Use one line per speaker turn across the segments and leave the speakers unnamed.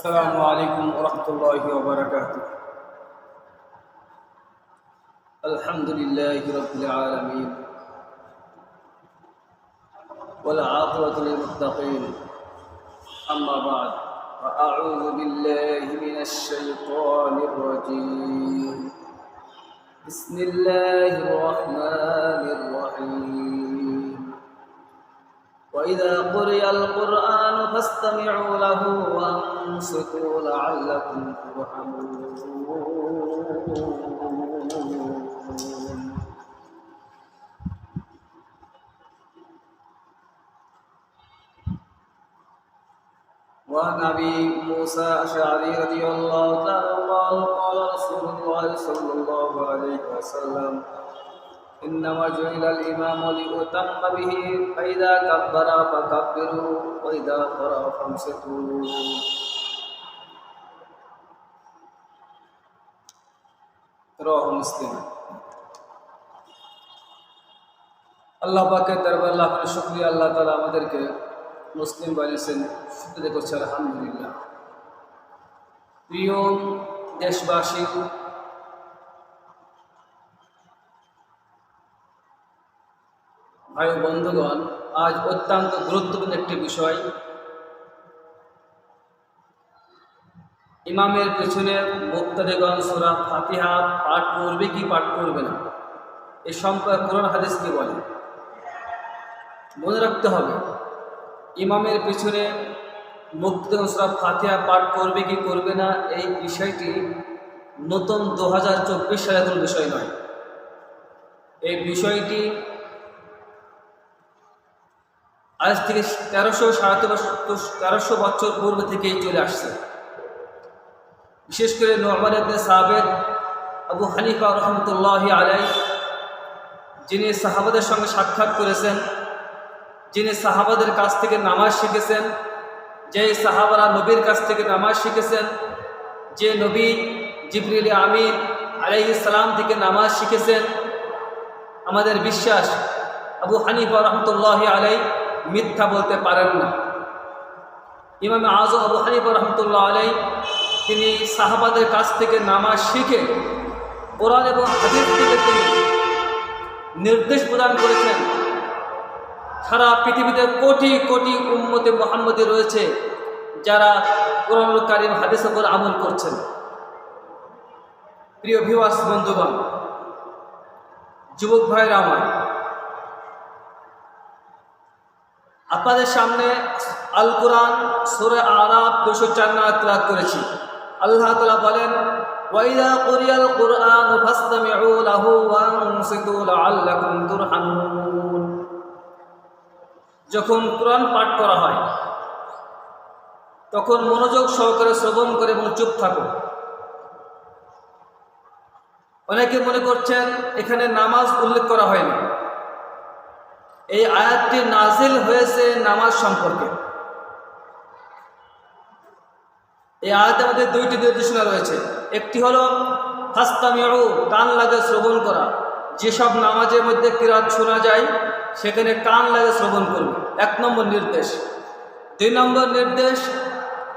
السلام عليكم ورحمة الله وبركاته. الحمد لله رب العالمين. والعاقبة للمتقين. أما بعد فأعوذ بالله من الشيطان الرجيم. بسم الله الرحمن الرحيم. وإذا قرئ القرآن فاستمعوا له وأنصتوا لعلكم ترحمون. وعن أبي موسى اشعري رضي الله تعالى عنه قال رسول الله صلى الله عليه وسلم انما جعل الامام ليؤتم به فاذا كبر فكبروا واذا قرا فامسكوا رواه مسلم আল্লাহ পাকের দরবার লাখ শুক্রিয়া আল্লাহ তালা আমাদেরকে মুসলিম বানিয়েছেন শুক্রিয়া করছে আলহামদুলিল্লাহ প্রিয় দেশবাসী ভাই বন্ধুগণ, আজ অত্যন্ত গুরুত্বপূর্ণ একটি বিষয়। ইমামের পেছনে মুক্তাদেগণ সুরা ফাতিহা পাঠ করবে কি পাঠ করবে না? এ সম্পর্কে কোরআন হাদিস কি বলে? মনে রাখতে হবে, ইমামের পিছনে মুক্তাদেগণ সুরা ফাতিহা পাঠ করবে কি করবে না, এই বিষয়টি নতুন দু হাজার চব্বিশ সালের কোনো বিষয় নয়। এই বিষয়টি আজ থেকে তেরোশো সাড়ে তেরোশো বছর পূর্ব থেকেই চলে আসছে। বিশেষ করে নোরমান সাবেদ আবু হানিফা রহমতুল্লাহ আলাই যিনি সাহাবাদের সঙ্গে সাক্ষাৎ করেছেন, যিনি সাহাবাদের কাছ থেকে নামাজ শিখেছেন, যে সাহাবারা নবীর কাছ থেকে নামাজ শিখেছেন, যে নবী জিবরিল আমির সালাম থেকে নামাজ শিখেছেন, আমাদের বিশ্বাস আবু হানিফা রহমতুল্লাহ আলাই মিথ্যা বলতে পারেন না। ইমাম আজম আবু হানিফা রহমতুল্লাহ আলাই তিনি সাহাবাদের কাছ থেকে নামাজ শিখে কোরআন এবং হাদিস থেকে তিনি নির্দেশ প্রদান করেছেন, সারা পৃথিবীতে কোটি কোটি উম্মতে মোহাম্মদী রয়েছে যারা কোরআন কারিম হাদিস ওপর আমল করছেন। প্রিয় ভিওয়াস বন্ধুগণ, যুবক ভাইরা আমার আপনাদের সামনে আল কোরআন সুরে আরাব দুশো চার তেলাওয়াত করেছি। আল্লাহ তালা বলেন যখন কোরআন পাঠ করা হয়, তখন মনোযোগ সহকারে শ্রবণ করে এবং চুপ থাকো। অনেকে মনে করছেন, এখানে নামাজ উল্লেখ করা হয়নি। এই আয়াতটি নাজিল হয়েছে নামাজ সম্পর্কে। এই আয়াতের মধ্যে দুইটি নির্দেশনা রয়েছে। একটি হলো, ফাস্তামিউ, কান লাগে শ্রবণ করা। যেসব নামাজের মধ্যে কিরাত শোনা যায়, সেখানে কান লাগে শ্রবণ করবে। এক নম্বর নির্দেশ। দুই নম্বর নির্দেশ,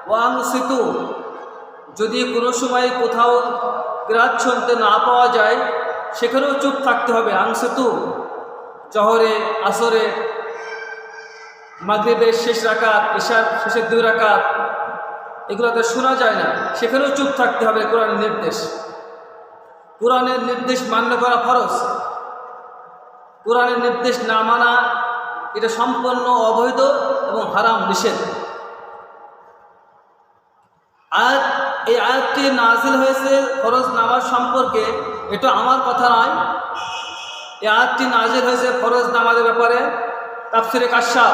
ওয়াং সিতু। যদি কোনো সময় কোথাও কিরাত শুনতে না পাওয়া যায়, সেখানেও চুপ থাকতে হবে। আংসিতু জহরে, আসরে, মাগরীবের শেষ রাকাত, ঈশার শেষের দুই রাকাত, এগুলোতে শোনা যায় না। সেখানেও চুপ থাকতে হবে কোরআনের নির্দেশ। কোরআনের নির্দেশ মান্য করা ফরজ। কোরআনের নির্দেশ না মানা, এটা সম্পূর্ণ অবৈধ এবং হারাম, নিষেধ। আর এই আয়াতটি নাজিল হয়েছে ফরজ নামাজ সম্পর্কে, এটা আমার কথা নয়। এই আয়াতটি নাজিল হয়েছে ফরজ নামাজের ব্যাপারে। তাফসিরে কাশাব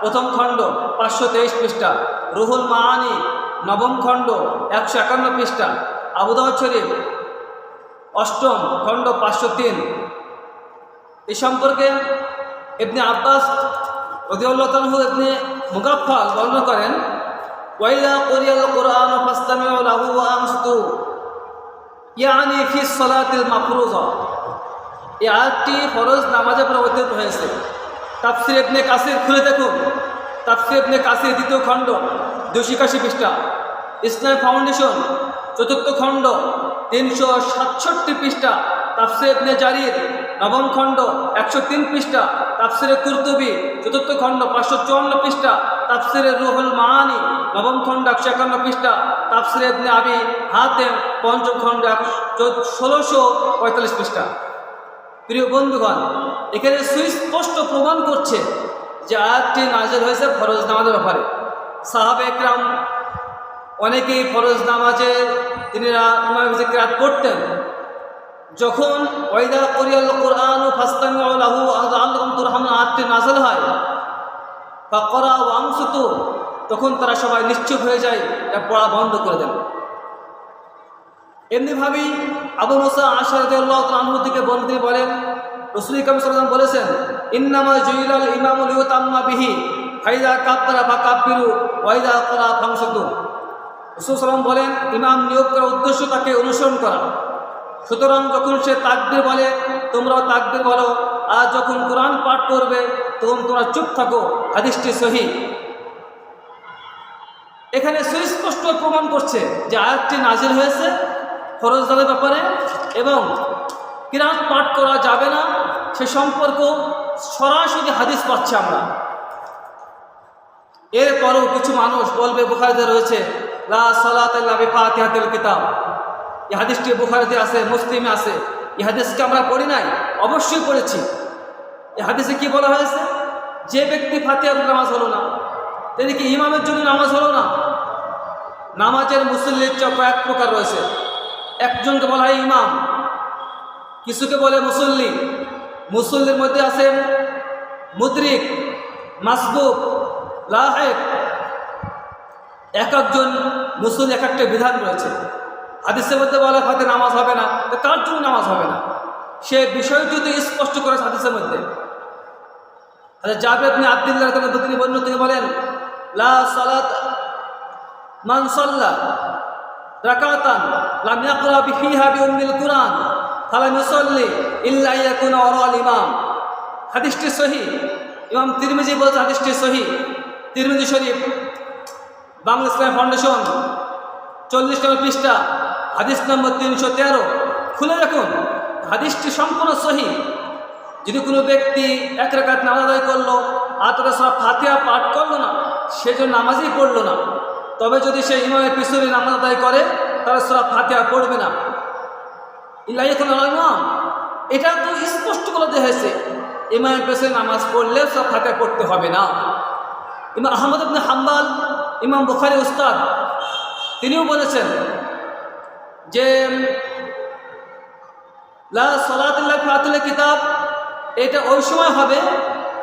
প্রথম খণ্ড, পাঁচশো তেইশ পৃষ্ঠা। রুহুল মাহানি নবম খণ্ড, একশো একান্ন পৃষ্ঠা। আবুদাহ শরীফ, অষ্টম খণ্ড, পাঁচশো তিন। এ সম্পর্কে এমনি আব্বাস রদিউল্লাহ এমনি মুগাফাল বর্ণনা করেন ওয়াইলা কোরিয়াল কোরআন ফাস্তামিউ লাহু ওয়া আমসতু ইয়ানি ফি সলাতিল মাফরুজা এই আয়াতটি ফরজ নামাজে প্রবর্তিত হয়েছে। তাফসির ইবনে কাসির খুলে দেখুন। তাফসির ইবনে কাসির দ্বিতীয় খণ্ড দুশো একাশি পৃষ্ঠা। ইসলাম ফাউন্ডেশন, চতুর্থ খণ্ড, তিনশো সাতষট্টি পৃষ্ঠা। তাফসির ইবনে জারির, নবম খণ্ড, একশো তিন পৃষ্ঠা। তাফসিরে কুর্তুবি, চতুর্থ খণ্ড, পাঁচশো চুয়ান্ন পৃষ্ঠা। তাফসিরে রুহুল মাহানি নবম খণ্ড, একশো একান্ন পৃষ্ঠা। তাফসিরে ইবনে আবি হাতেম, পঞ্চম খণ্ড ষোলোশো পঁয়তাল্লিশ পৃষ্ঠা। প্রিয় বন্ধুগণ, এখানে সুস্পষ্ট প্রমাণ করছে যে আয়াতটি নাজেল হয়েছে ফরজ নামাজের ব্যাপারে। সাহাব একরাম অনেকেই ফরজ নামাজে তিনিরা ইমামে কিরাত পড়তেন। যখন ওয়াইদা করিয়াল কোরআন ও ফাস্তামিউলাহু আল্লাহুম তুরহামুন আয়াতটি নাজেল হয় বা করা ও আমসুত, তখন তারা সবাই নিশ্চুপ হয়ে যায় পড়া বন্ধ করে দেন। এমনিভাবেই আবু মুসা আশারদুল্লাহ আনহু থেকে বলেন তিনি বলেন, রসুল ইকাম বলেছেন ইন্নামা জুইলাল ইমামুল ইউতাম্মা বিহি, ফাইদা কাব্বারা বা কাব্বিরু ওয়াইদা করা ফাংসতু রসুল বলেন, ইমাম নিয়োগ করার উদ্দেশ্য তাকে অনুসরণ করা। সুতরাং যখন সে তাকবির বলে তোমরাও তাকবির বলো, আর যখন কোরআন পাঠ করবে, তখন তোমরা চুপ থাকো, হাদিসটি সহি। এখানে সুস্পষ্ট প্রমাণ করছে যে আয়াতটি নাজিল হয়েছে ফরজদাদের ব্যাপারে এবং কিরাত পাঠ করা যাবে না, সে সম্পর্ক সরাসরি হাদিস পাচ্ছে আমরা। এরপরও কিছু মানুষ বলবে, বুখারিতে রয়েছে, লা কিতাব। এই হাদিসটি বুখারিতে আছে, মুসলিমে আছে। এই হাদিসকে আমরা পড়ি নাই, অবশ্যই পড়েছি। এই হাদিসে কি বলা হয়েছে? যে ব্যক্তি ফাতিহার নামাজ হলো না, তিনি কি ইমামের জন্য নামাজ হলো না? নামাজের মুসল্লির কয়েক প্রকার রয়েছে। একজনকে বলা হয় ইমাম। কিছুকে বলে মুসল্লি। মুসল্লির মধ্যে আছেন মুদ্রিক, মাসবুক লাহেক এক একজন মুসল্লি, এক একটা বিধান রয়েছে। হাদিসের মধ্যে বলে হয়তো নামাজ হবে না। তো কার জন্য নামাজ হবে না? সে বিষয়টি স্পষ্ট করেছে হাদিসের মধ্যে। জাবেদ আব্দুল্লাহ তিনি বন্য তিনি বলেন, লা সালাত, মান সাল্লা। রাকাতান, লাম ইয়াকরা বিফিহা বিউম্মিল কুরআন, ফালাম ইউসাল্লি ইল্লা ইয়াকুনা ওয়ারাল ইমাম। হাদিসটি সহি। ইমাম তিরমিজি বলছে হাদিসটি সহি। তিরমিজি শরীফ, বাংলা ইসলাম ফাউন্ডেশন চল্লিশ নম্বর পৃষ্ঠা, হাদিস নম্বর তিনশো তেরো। খুলে রাখুন হাদিসটি সম্পূর্ণ সহি। যদি কোনো ব্যক্তি এক রেখাত নামাজ আদায় করল, আর তারা সব ফাতিহা পাঠ করল না, সে জন্য নামাজই পড়ল না। তবে যদি সে ইমামের পিছনে নামাজ আদায় করে, তাহলে সব ফাতিহা পড়বে না। ইলাইকুল ইমাম এটা তো স্পষ্ট করে দেওয়া হয়েছে। ইমামের পেছনে নামাজ পড়লে সব ফাতিহা পড়তে হবে না। ইমাম আহমদ ইবনে হাম্বাল, ইমাম বুখারি উস্তাদ, তিনিও বলেছেন যে, লা সলাতুল্লাহ ফাতুল কিতাব। এটা ওই সময় হবে,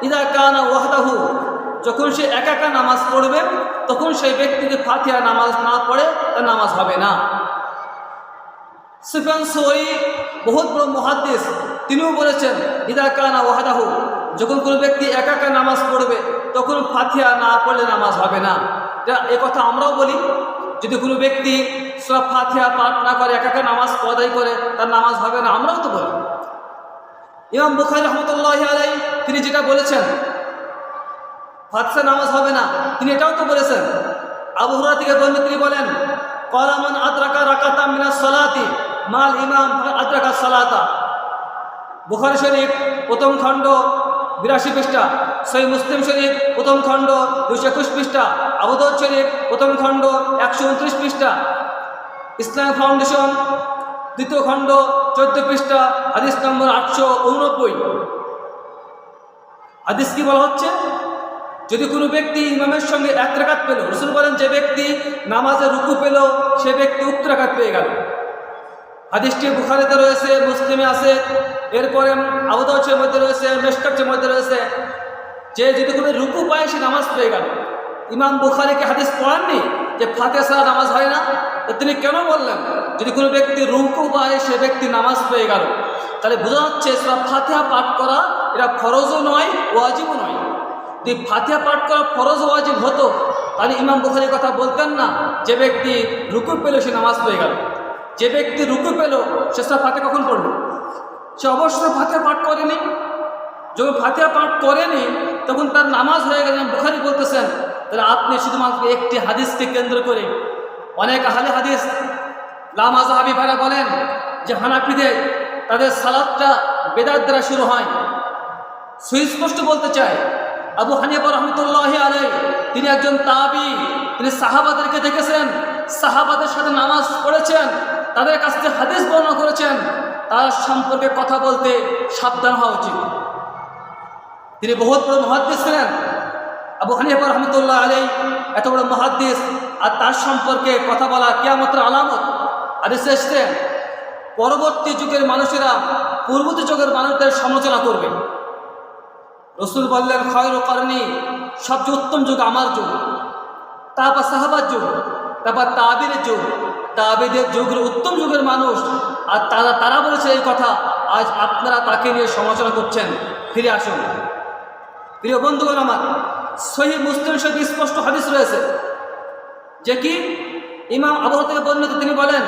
ইদা কানা ওয়াহদাহু যখন সে একা একা নামাজ পড়বে, তখন সেই ব্যক্তি যদি ফাতিহা নামাজ না পড়ে তার নামাজ হবে না। সুফিয়ান সই বহুত বড় মহাদ্দেশ তিনিও বলেছেন, ইদা কানা ওয়াহদাহু যখন কোনো ব্যক্তি একা একা নামাজ পড়বে, তখন ফাতিহা না পড়লে নামাজ হবে না। এ কথা আমরাও বলি, যদি কোনো ব্যক্তি সব ফাতিহা পাঠ না করে, একা একা নামাজ পদাই করে, তার নামাজ হবে না, আমরাও তো বলি। ইমাম বুখারি রহমতুল্লাহ আলাই তিনি যেটা বলেছেন ফাতসা নামাজ হবে না। তিনি এটাও তো বলেছেন। আবহাওয়া থেকে বললে তিনি বলেন কলামান আদ্রাকা রাকাতা মিনা সলাতি, মাল ইমাম আদ্রাকা সলাতা। বুখারি শরীফ, প্রথম খণ্ড, বিরাশি পৃষ্ঠা। সই মুসলিম শরীফ, প্রথম খণ্ড দুশো একুশ পৃষ্ঠা। আবুদৌদ শরীফ, প্রথম খণ্ড, একশো উনত্রিশ পৃষ্ঠা। ইসলাম ফাউন্ডেশন, দ্বিতীয় খণ্ড, চোদ্দ পৃষ্ঠা, হাদিস নম্বর আটশো উননব্বই। হাদিস কি বলা হচ্ছে? যদি কোনো ব্যক্তি ইমামের সঙ্গে এক রেখাত পেল, রসুল বলেন যে ব্যক্তি নামাজে রুকু পেল, সে ব্যক্তি উত্তর রেখাত পেয়ে গেল। হাদিসটি বুখারিতে রয়েছে, মুসলিমে আছে, এরপরে আবুদাউচের মধ্যে রয়েছে মেশকাচের মধ্যে রয়েছে। যে যদি কোনো রুকু পায়, সে নামাজ পেয়ে গেল। ইমাম বুখারিকে হাদিস পড়াননি যে ফাতে ছাড়া নামাজ হয় না? তিনি কেন বললেন? যদি কোনো ব্যক্তি রুকু পায়, সে ব্যক্তি নামাজ পেয়ে গেল। তাহলে বোঝা যাচ্ছে সেটা ফাতিহা পাঠ করা এটা ফরজও নয়, ওয়াজিবও নয়। যদি ফাতিহা পাঠ করা ফরজ ওয়াজিব হতো, তাহলে ইমাম বুখারির কথা বলতেন না, যে ব্যক্তি রুকু পেল সে নামাজ পেয়ে গেল। যে ব্যক্তি রুকু পেল, সে সব ফাতে কখন পড়ল? সে অবশ্যই ফাতিহা পাঠ করেনি। যখন ফাতিহা পাঠ করেনি, তখন তার নামাজ হয়ে গেলে বুখারি বলতেছেন, তাহলে আপনি শুধুমাত্র একটি হাদিসকে কেন্দ্র করে অনেক আহলে হাদিস, লামা জাহাবি ভাইরা বলেন যে হানাফিদের তাদের সালাদটা বেদার দ্বারা শুরু হয়। সুস্পষ্ট বলতে চাই আবু হানিফা রহমতুল্লাহ আলাই তিনি একজন তাবি, তিনি সাহাবাদেরকে দেখেছেন, সাহাবাদের সাথে নামাজ পড়েছেন, তাদের কাছ থেকে হাদিস বর্ণনা করেছেন, তার সম্পর্কে কথা বলতে সাবধান হওয়া উচিত। তিনি বহুত বড় মহাদ্দেশ ছিলেন। আবু হানিফা রহমতুল্লাহ আলাই এত বড় মহাদ্দিস, আর তার সম্পর্কে কথা বলা কেয়ামতের আলামত। হাদিসে এসছে, পরবর্তী যুগের মানুষেরা পূর্বতী যুগের মানুষদের সমালোচনা করবে। রসুল বললেন, খয়র করনি সবচেয়ে উত্তম যুগ আমার যুগ। তারপর সাহাবার যুগ তারপর তাবিরের যুগ। তাবিদের যুগের উত্তম যুগের মানুষ, আর তারা তারা বলেছে এই কথা। আজ আপনারা তাকে নিয়ে সমালোচনা করছেন। ফিরে আসুন। প্রিয় বন্ধুগণ আমার সহি মুসলিম শরীফ স্পষ্ট হাদিস রয়েছে। যে কি? ইমাম আবহ থেকে বর্ণিত, তিনি বলেন,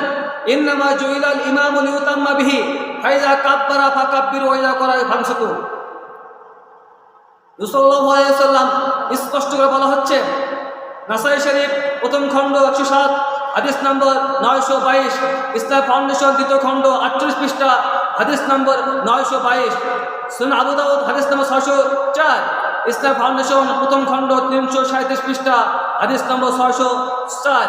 ইন্নামা জুইলাল ইমামুল ইউতাম্মা বিহি, ফাইজা কাব্বারা ফাকাব্বির ওয়াইজা করা ফানসাকু রুসল্লাহাম স্পষ্ট করে বলা হচ্ছে, নাসাই শরীফ প্রথম খণ্ড একশো সাত, হাদিস নম্বর নয়শো বাইশ, ইসলাম ফাউন্ডেশন দ্বিতীয় খণ্ড আটচল্লিশ পৃষ্ঠা, হাদিস নম্বর নয়শো বাইশ সুন আবু দাউদ, হাদিস নম্বর ছয়শো চার, ইসলাম ফাউন্ডেশন প্রথম খণ্ড তিনশো সাঁত্রিশ পৃষ্ঠা, হাদিস নম্বর ছয়শো চার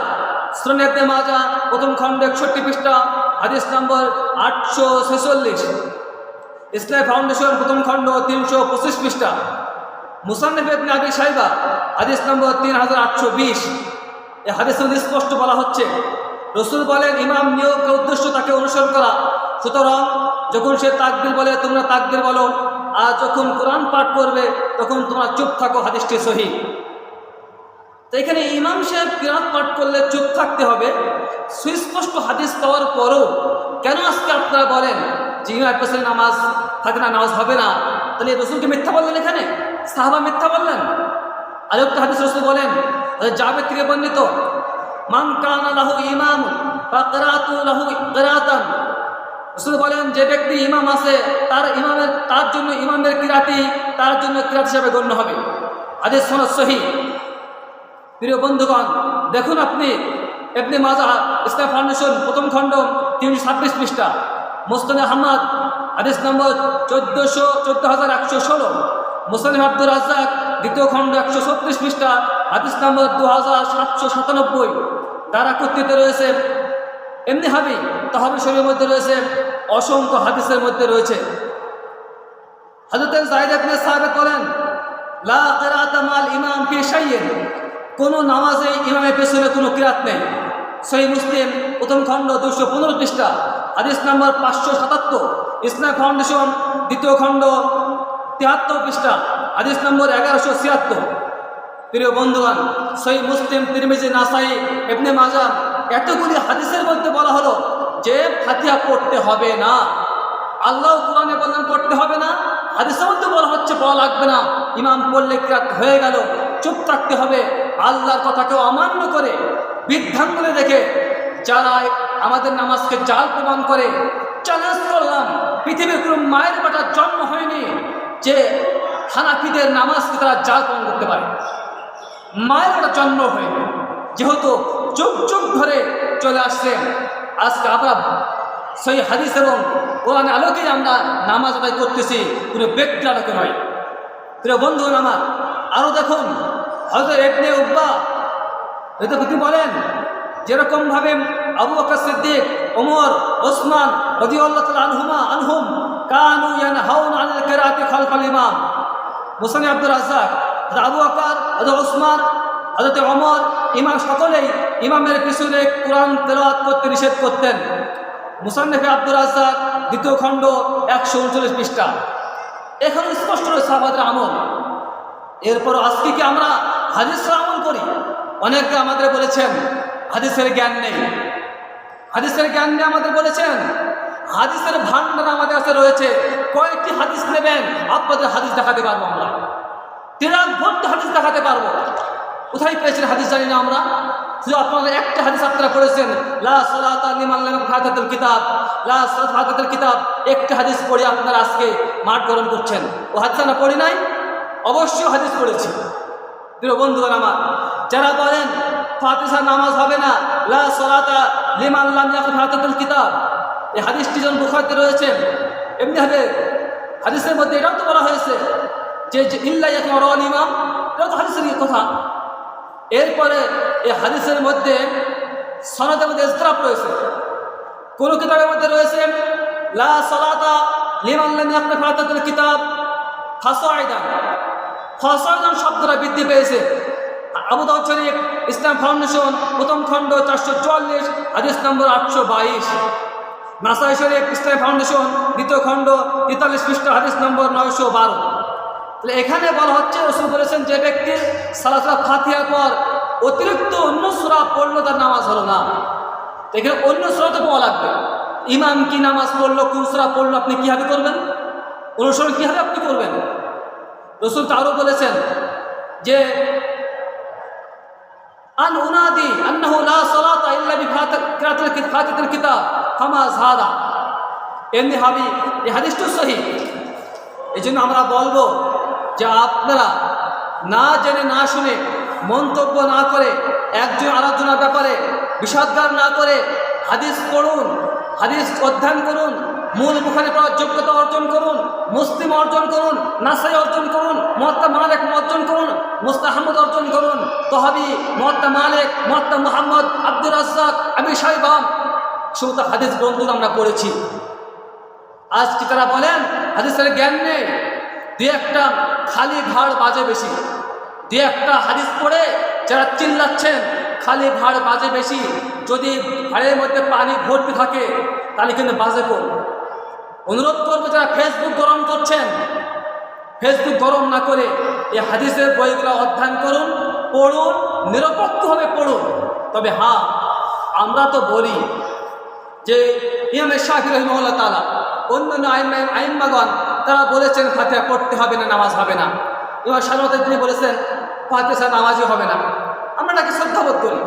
শ্রনেবনে মাজা প্রথম খণ্ড একষট্টি পৃষ্ঠা, হাদিস নম্বর আটশো ছেচল্লিশ, ইসলাম ফাউন্ডেশন প্রথম খণ্ড তিনশো পঁচিশ পৃষ্ঠা। মুসান্নফ ইবনে আবি সাইবা হাদিস নম্বর তিন হাজার আটশো বিশ। হাদিসের মধ্যে স্পষ্ট বলা হচ্ছে, রসুল বলেন, ইমাম নিয়োগের উদ্দেশ্য তাকে অনুসরণ করা। সুতরাং যখন সে তাকবির বলে, তোমরা তাকবির বলো, আর যখন কোরআন পাঠ করবে, তখন তোমরা চুপ থাকো, হাদিসটি সহি। তো এখানে ইমাম সাহেব কিরাত পাঠ করলে চুপ থাকতে হবে। সুস্পষ্ট হাদিস পাওয়ার পরও কেন আজকে আপনারা বলেন যে ইমাম নামাজ থাকে না, নামাজ হবে না? তাহলে রসুলকে মিথ্যা বললেন এখানে? সাহাবা মিথ্যা বললেন। আরেকটা হাদিস রসুল বলেন জাবেদ থেকে বর্ণিত, মান লাহু ইমাম বা লাহু বলেন, যে ব্যক্তি ইমাম আছে, তার ইমামের তার জন্য ইমামের কিরাতি তার জন্য কিরাত হিসাবে গণ্য হবে। হাদিস সনদ সহি। প্রিয় বন্ধুগণ, দেখুন আপনি এমনি মাজা, ইসলাম ফাউন্ডেশন, প্রথম খণ্ড, তিনশো ছাব্বিশ পৃষ্ঠা মোস্তান আহমদ, হাদিস নম্বর চোদ্দোশো, চোদ্দ হাজার একশো ষোলো। মুসালিম আব্দুর রাজ্জাক, দ্বিতীয় খণ্ড একশো ছত্রিশ পৃষ্ঠা, হাদিস নম্বর দু হাজার সাতশো সাতানব্বই। দ্বারা কর্তৃত্বে রয়েছে, এমনি হাবি তাহাবি শরীরের মধ্যে রয়েছে, অসংখ্য হাদিসের মধ্যে রয়েছে। হাজরত জাহিদ আপনি সাহেব বলেন, লা মাল ইমাম ফি শাইয়্যিন কোনো নামাজে ইমামের পেছনে কোনো কিরাত নেই। সহি মুসলিম, প্রথম খণ্ড দুশো পনেরো পৃষ্ঠা, হাদিস নাম্বার পাঁচশো সাতাত্তর। ইসলাম ফাউন্ডেশন, দ্বিতীয় খণ্ড তিয়াত্তর পৃষ্ঠা, হাদিস নম্বর এগারোশো ছিয়াত্তর। প্রিয় বন্ধুগণ, সহি মুসলিম, তিরমিজি, নাসাই এমনি মাজা এতগুলি হাদিসের মধ্যে বলা হলো যে ফাতিহা পড়তে হবে না। আল্লাহ কোরআনে বললেন পড়তে হবে না, হাদিসের মধ্যে বলা হচ্ছে বলা লাগবে না। ইমাম পড়লে কিরাত হয়ে গেল, চুপ থাকতে হবে। আল্লাহর কথাকে অমান্য করে বৃদ্ধাঙ্গুলে দেখে যারা আমাদের নামাজকে জাল প্রমাণ করে চ্যালেঞ্জ করলাম, পৃথিবীর কোনো মায়ের বেটার জন্ম হয়নি। যে হানাফিদের নামাজকে তারা জাল প্রমাণ করতে পারে। মায়ের একটা জন্ম হয়নি যেহেতু যুগ যুগ ধরে চলে আসছে, আজকে আমরা সেই হাদিস এবং কোরআন আলোকেই আমরা নামাজ আদায় করতেছি কোনো ব্যক্তি আলোকে নয়। প্রিয় বন্ধু আমার আরও দেখুন হয়তো এবনে উব্বা হয়তো তিনি বলেন, যেরকমভাবে আবু বকর সিদ্দিক, ওমর, ওসমান রদিউল্লাহ তাআলা আনহুমা, আনহুম কানু ইয়ানহাউন আনিল কিরাতি খালফাল ইমাম। মুসানি আব্দুর রাজ্জাক, হযরত আবু বকর, হযরত ওসমান হযরত ওমর, ইমাম সকলেই ইমামের পিছনে কোরআন তেলাওয়াত করতে নিষেধ করতেন। মুসান্নেফে আব্দুর রাজ্জাক, দ্বিতীয় খণ্ড একশো উনচল্লিশ পৃষ্ঠা। এখানে স্পষ্ট রয়েছে আমাদের আমল। এরপর আজকে কি আমরা হাদিসের আমল করি? অনেকে আমাদের বলেছেন, হাদিসের জ্ঞান নেই। হাদিসের জ্ঞান নেই আমাদের বলেছেন হাদিসের ভান্ডার আমাদের কাছে রয়েছে। কয়েকটি হাদিস নেবেন, আপনাদের হাদিস দেখাতে পারব আমরা। তিরাক হাদিস দেখাতে পারব। কোথায় পেয়েছেন হাদিস জানি না আমরা? শুধু আপনারা একটা হাদিস আপনারা পড়েছেন, লা কিতাব। লা কিতাব, একটা হাদিস পড়ে আপনারা আজকে মাঠ গরম করছেন। ও হাদিস না পড়ি নাই? অবশ্যই হাদিস পড়েছি। প্রিয় বন্ধুগণ আমার, যারা বলেন ফাতিসা নামাজ হবে না, লা সলাতা লিমান লাম ইয়াকুল কিতাব এই হাদিসটি যখন বুখারীতে রয়েছেন এমনি হবে হাদিসের মধ্যে এটাও তো বলা হয়েছে যে ইল্লা ইয়াকুল রাওয়াল ইমাম এটাও তো হাদিসের কথা। এরপরে এই হাদিসের মধ্যে সনদের মধ্যে ইস্তরাপ রয়েছে। কোন কিতাবের মধ্যে রয়েছে, লা সালাতা লিমান লাম ইয়াকুল ফাতিহাতুল কিতাব, ফাসাইদান। ফাসাইদান শব্দটা বৃদ্ধি পেয়েছে। আবু দাউদ শরীফ ইসলাম ফাউন্ডেশন প্রথম খণ্ড চারশো চুয়াল্লিশ, হাদিস নম্বর আটশো বাইশ। নাসাই শরীফ ইসলাম ফাউন্ডেশন দ্বিতীয় খণ্ড, তেতাল্লিশ পৃষ্ঠ, হাদিস নম্বর নয়শো বারো। তাহলে এখানে বলা হচ্ছে, রসুল বলেছেন, যে ব্যক্তি সালাসলা ফাতিহার পর অতিরিক্ত অন্য সুরা পড়ল তার নামাজ হলো না। এখানে অন্য সুরা তো পাওয়া লাগবে। ইমাম কি নামাজ পড়ল, কোন সুরা পড়ল, আপনি কীভাবে করবেন? অনুসরণ কীভাবে আপনি করবেন? রসুল তো আরও বলেছেন যে আন উনাদি আন্নাহু লা সালাতা ইল্লা বিফাতিহাতিল ফাতিহাতিল কিতাব। ফামা যাদা এমনি হাবি, এই হাদিসটা সহি। এই জন্য আমরা বলব যে আপনারা না জেনে, না শুনে, মন্তব্য না করে, একজন আরেকজনের ব্যাপারে বিষাদগার না করে হাদিস পড়ুন, হাদিস অধ্যয়ন করুন মূল মুখানে পড়ার যোগ্যতা অর্জন করুন, মুসলিম অর্জন করুন, নাসাই অর্জন করুন মহাত্মা মালেক অর্জন করুন, মুস্তাহমদ অর্জন করুন, তহাবি মহাত্মা মালেক মহাত্মা মোহাম্মদ, আব্দুর রাজ্জাক আমি। সাহেবাম সমস্ত হাদিস গ্রন্থ আমরা পড়েছি। আজ কি তারা বলেন? হাদিসের জ্ঞান নেই। দু একটা খালি ভাড় বাজে বেশি। দু একটা হাদিস পড়ে যারা চিল্লাচ্ছেন, খালি ভাড় বাজে বেশি। যদি ভাড়ের মধ্যে পানি ভর্তি থাকে, তাহলে কিন্তু বাজে কোন? অনুরোধ করব যারা ফেসবুক গরম করছেন ফেসবুক গরম না করে এই হাদিসের বইগুলো অধ্যয়ন করুন, পড়ুন, নিরপেক্ষভাবে পড়ুন। তবে হ্যাঁ আমরা তো বলি যে ইমামে শাহির রহিমউল্লাহ তালা অন্যান্য আইন আইনমাগণ তারা বলেছেন ফাতিহা পড়তে হবে না, নামাজ হবে না। ইমাম সাধারণত তিনি বলেছেন, ফাতিহা নামাজই হবে না। আমরা তাকে শ্রদ্ধাবোধ করি।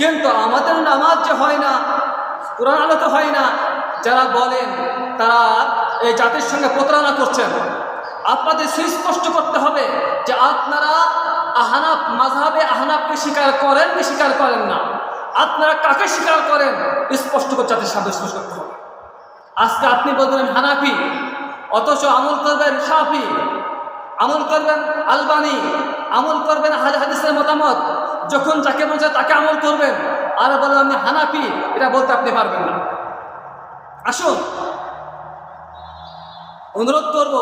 কিন্তু আমাদের নামাজ যে হয় না, কোরআন আলোতে হয় না যারা বলেন, তারা এই জাতির সঙ্গে প্রতারণা করছেন। আপনাদের সুস্পষ্ট করতে হবে যে আপনারা আহানাফ মাঝহাবে আহানাফকে স্বীকার করেন কি স্বীকার করেন না। আপনারা কাকে স্বীকার করেন? স্পষ্ট করে জাতির সামনে স্পষ্ট করতে হবে। আজকে আপনি বলবেন হানাফি, অথচ আমল করবেন সাফি আমল করবেন আলবানি, আমল করবেন হাজ হাদিসের মতামত। যখন যাকে বলছে তাকে আমল করবেন, আর বলেন আমি হানাফি, এটা বলতে আপনি পারবেন না। আসুন। অনুরোধ করব,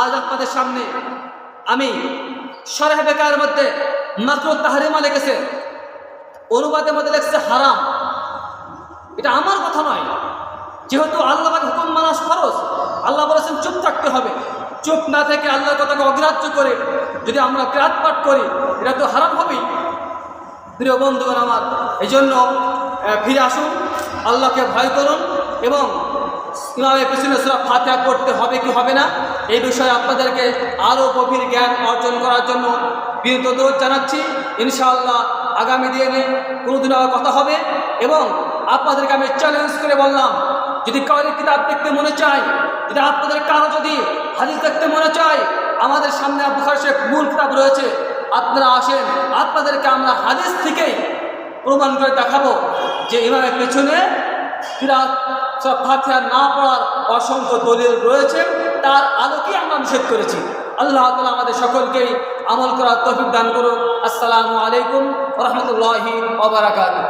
আজ আপনাদের সামনে আমি সরেহ বেকার মধ্যে মাত্র তাহারিমা লেগেছে অনুবাদের মধ্যে লেগেছে হারাম। এটা আমার কথা নয়। যেহেতু আল্লাহ হুকুম মানাস খরচ আল্লাহ বলেছেন চুপ থাকতে হবে। চুপ না থেকে আল্লাহর কথাকে অগ্রাহ্য করে যদি আমরা ক্রাত পাঠ করি, এটা তো হারাম হবেই। প্রিয় বন্ধুগণ আমার এই জন্য ফিরে আসুন। আল্লাহকে ভয় করুন এবং ইমামের পিছনে সুরা ফাতিহা করতে হবে কি হবে না? এই বিষয়ে আপনাদেরকে আরও গভীর জ্ঞান অর্জন করার জন্য বিরত অনুরোধ জানাচ্ছি। ইনশাআল্লাহ আগামী দিনে কোনোদিন আবার কথা হবে এবং আপনাদেরকে আমি চ্যালেঞ্জ করে বললাম, যদি কারোর কিতাব দেখতে মনে চায়, যদি আপনাদের কারও যদি হাদিস দেখতে মনে চায়, আমাদের সামনে বুখার শেখ মূল কিতাব রয়েছে, আপনারা আসেন, আপনাদেরকে আমরা হাদিস থেকেই প্রমাণ করে দেখাবো যে ইমামের পেছনে কিরাত ফাতিহা না পড়ার অসংখ্য দলিল রয়েছে। তার আলোকেই আমরা নিষেধ করেছি। আল্লাহ তালা আমাদের সকলকেই আমল করার তফিক দান করুন। আসসালামু আলাইকুম রহমতুল্লাহি ওবরাকাতুহ